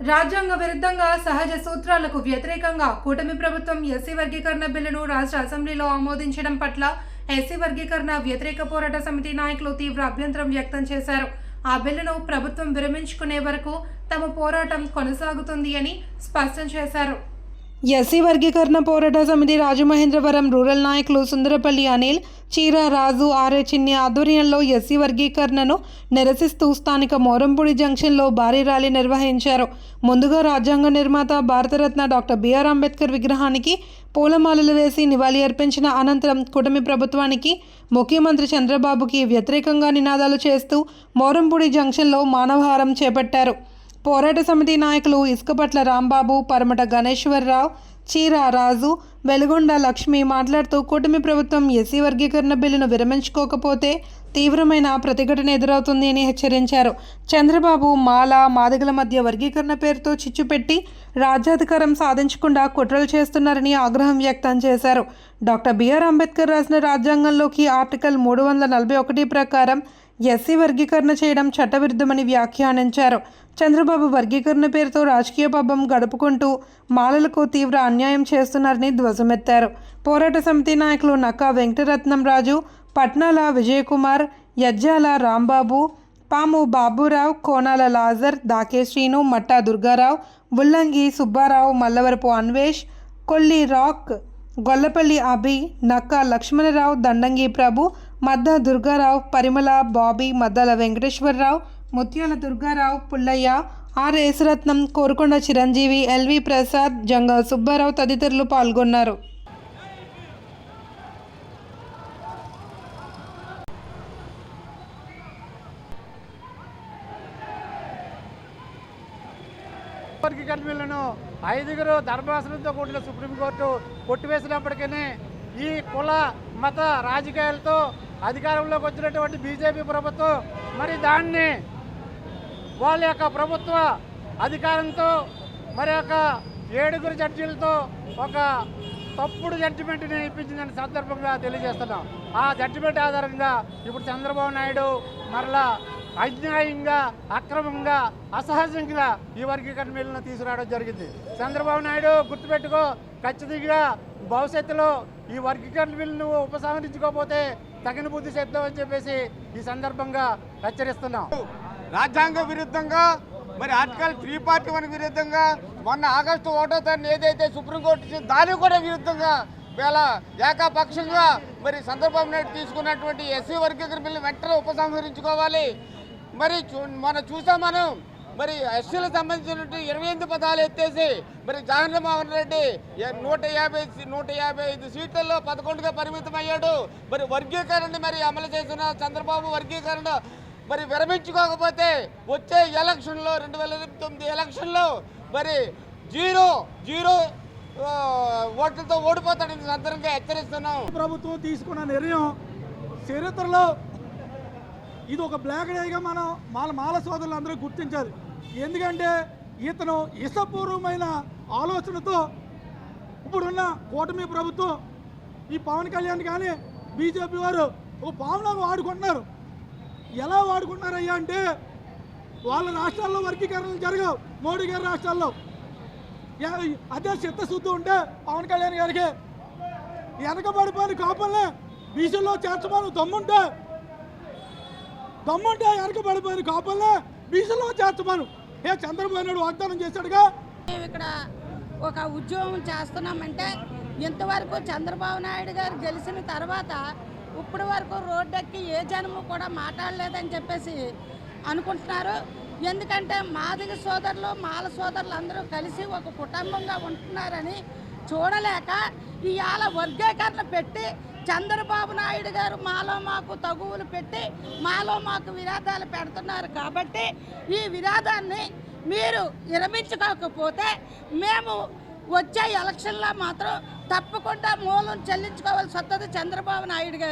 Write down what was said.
రాజ్యాంగ విరుద్ధంగా సహజ సూత్రాలకు వ్యతిరేకంగా కూటమి ప్రభుత్వం ఎస్సీ వర్గీకరణ బిల్లును రాష్ట్ర అసెంబ్లీలో ఆమోదించడం పట్ల ఎస్సీ వర్గీకరణ వ్యతిరేక పోరాట సమితి నాయకులు తీవ్ర అభ్యంతరం వ్యక్తం చేశారు. ఆ బిల్లును ప్రభుత్వం విరమించుకునే వరకు తమ పోరాటం కొనసాగుతుంది అని స్పష్టం చేశారు. ఎస్సీ వర్గీకరణ పోరాట సమితి రాజమహేంద్రవరం రూరల్ నాయకులు సుందరపల్లి అనిల్ చీర రాజు ఆర్ఏ చిన్ని ఆధ్వర్యంలో ఎస్సీ వర్గీకరణను నిరసిస్తూ స్థానిక మోరంపూడి జంక్షన్లో భారీ ర్యాలీ నిర్వహించారు. ముందుగా రాజ్యాంగ నిర్మాత భారతరత్న డాక్టర్ బిఆర్ అంబేద్కర్ విగ్రహానికి పూలమాలలు వేసి నివాళి అర్పించిన అనంతరం కూటమి ప్రభుత్వానికి ముఖ్యమంత్రి చంద్రబాబుకి వ్యతిరేకంగా నినాదాలు చేస్తూ మోరంపూడి జంక్షన్లో మానవహారం చేపట్టారు. పోరాట సమితి నాయకులు ఇసుకపట్ల రాంబాబు పరమట గణేశ్వరరావు చీర రాజు వెలుగొండ లక్ష్మి మాట్లాడుతూ కూటమి ప్రభుత్వం ఎస్సీ వర్గీకరణ బిల్లును విరమించుకోకపోతే తీవ్రమైన ప్రతిఘటన ఎదురవుతుంది అని హెచ్చరించారు. చంద్రబాబు మాల మాదిగల మధ్య వర్గీకరణ పేరుతో చిచ్చు పెట్టి రాజ్యాధికారం సాధించకుండా కుట్రలు చేస్తున్నారని ఆగ్రహం వ్యక్తం చేశారు. డాక్టర్ బిఆర్ అంబేద్కర్ రాసిన రాజ్యాంగంలోకి ఆర్టికల్ మూడు వందల నలభై ఒకటి ప్రకారం ఎస్సీ వర్గీకరణ చేయడం చట్టవిరుద్ధమని వ్యాఖ్యానించారు. చంద్రబాబు వర్గీకరణ పేరుతో రాజకీయ పబ్బం గడుపుకుంటూ మాలలకు తీవ్ర అన్యాయం చేస్తున్నారని ధ్వజమెత్తారు. పోరాట సమితి నాయకులు నక్కా వెంకటరత్నం రాజు పట్నాల విజయకుమార్ యజ్జాల రాంబాబు పాము బాబురావు కోనాల లాజర్ దాకే శ్రీను మట్టా దుర్గారావు బుల్లంగి సుబ్బారావు మల్లవరపు అన్వేష్ కొల్లి రాక్ గొల్లపల్లి అభి నక్క లక్ష్మణరావు దండంగి ప్రభు మద్ద దుర్గారావు పరిమళ Bobby Maddala Venkateswararao Mutyala Durgarao Pullaiah R Yesuratnam Korukonda Chiranjeevi L V Prasad Janga Subbarao తదితరులు పాల్గొన్నారు. వర్గీకరణ ఐదుగురు ధర్మాసనంతో కూడిన సుప్రీంకోర్టు కొట్టివేసినప్పటికీ ఈ కుల మత రాజకీయాలతో అధికారంలోకి వచ్చినటువంటి బీజేపీ ప్రభుత్వం మరి దాన్ని వాళ్ళ యొక్క ప్రభుత్వ అధికారంతో మరి యొక్క ఏడుగురు జడ్జీలతో ఒక తప్పుడు జడ్జిమెంట్ని ఇప్పించిందని సందర్భంగా తెలియజేస్తున్నాం. ఆ జడ్జిమెంట్ ఆధారంగా ఇప్పుడు చంద్రబాబు నాయుడు మరలా అన్యాయంగా అక్రమంగా అసహజంగా ఈ వర్గీకరణ బిల్లును తీసుకురావడం జరిగింది. చంద్రబాబు నాయుడు గుర్తుపెట్టుకో ఖచ్చితంగా భవిష్యత్తులో ఈ వర్గీకరణ బిల్లును ఉపసంహరించుకోకపోతే తగిన బుద్ధి చెప్తామని చెప్పేసి ఈ సందర్భంగా హెచ్చరిస్తున్నాం. రాజ్యాంగ విరుద్ధంగా మరి ఆర్టికల్ త్రీ పార్టీ వన్ విరుద్ధంగా మొన్న ఆగస్టు ఒకటో తారీఖు ఏదైతే సుప్రీంకోర్టు ఇచ్చింది దానికి కూడా విరుద్ధంగా వేళ ఏకాపక్షంగా మరి చంద్రబాబు నాయుడు తీసుకున్నటువంటి ఎస్సీ వర్గీకరణ బిల్లు వెంటనే ఉపసంహరించుకోవాలి. మరి చూ మనం చూసాం మనం మరి ఎస్సీలకు సంబంధించినటువంటి ఇరవై ఎనిమిది పదాలు ఎత్తేసి మరి జగన్మోహన్ రెడ్డి నూట యాభై సీ- నూట యాభై ఐదు సీట్లలో పదకొండుగా పరిమితం అయ్యాడు మరి వర్గీకరణ మరి అమలు చేసిన చంద్రబాబు వర్గీకరణ మరి విరమించుకోకపోతే వచ్చే ఎలక్షన్లో రెండు వేల ఇరవై తొమ్మిది ఎలక్షన్లో మరి జీరో జీరో ఓట్లతో ఓడిపోతాడని సందర్భంగా హెచ్చరిస్తున్నాం ప్రభుత్వం తీసుకున్న నిర్ణయం చరిత్రలో ఇది ఒక బ్లాక్ డేగా మనం మాల మాల సోదరులు అందరూ గుర్తించాలి ఎందుకంటే ఇతను ఇసపూర్వమైన ఆలోచనతో ఇప్పుడున్న కూటమి ప్రభుత్వం ఈ పవన్ కళ్యాణ్ కానీ బీజేపీ వారు ఒక పావులాగా వాడుకుంటున్నారు. ఎలా వాడుకుంటున్నారయ్యా అంటే వాళ్ళ రాష్ట్రాల్లో వర్గీకరణలు జరగవు. మోడీ గారి రాష్ట్రాల్లో. అదే చిత్తశుద్ధి ఉంటే పవన్ కళ్యాణ్ గారికి వెనకబడిపోయిన కాపుల్ని బీసీలో చేర్చమని దమ్ముంటే దమ్ముంటే వెనకబడిపోయిన కాపుల్ని బీసీలో చేర్చమను. ఏ చంద్రబాబు నాయుడు వాగ్దానం చేశాడుగా? మేము ఇక్కడ ఒక ఉద్యోగం చేస్తున్నామంటే ఇంతవరకు చంద్రబాబు నాయుడు గారు గెలిచిన తర్వాత ఇప్పుడు వరకు రోడ్డెక్కి ఏ జనము కూడా మాట్లాడలేదని చెప్పేసి అనుకుంటున్నారు. ఎందుకంటే మాదిగ సోదరులు మాల సోదరులు అందరూ కలిసి ఒక కుటుంబంగా ఉంటున్నారని చూడలేక ఇవాళ వర్గీకరణ పెట్టి చంద్రబాబు నాయుడు గారు మాలో మాకు తగువులు పెట్టి మాలో మాకు విరాధాలు పెడుతున్నారు కాబట్టి ఈ విరాధాన్ని మీరు విరమించుకోకపోతే మేము వచ్చే ఎలక్షన్లో మాత్రం తప్పకుండా మూలం చెల్లించుకోవాల్సి వస్తుంది చంద్రబాబు నాయుడు గారు.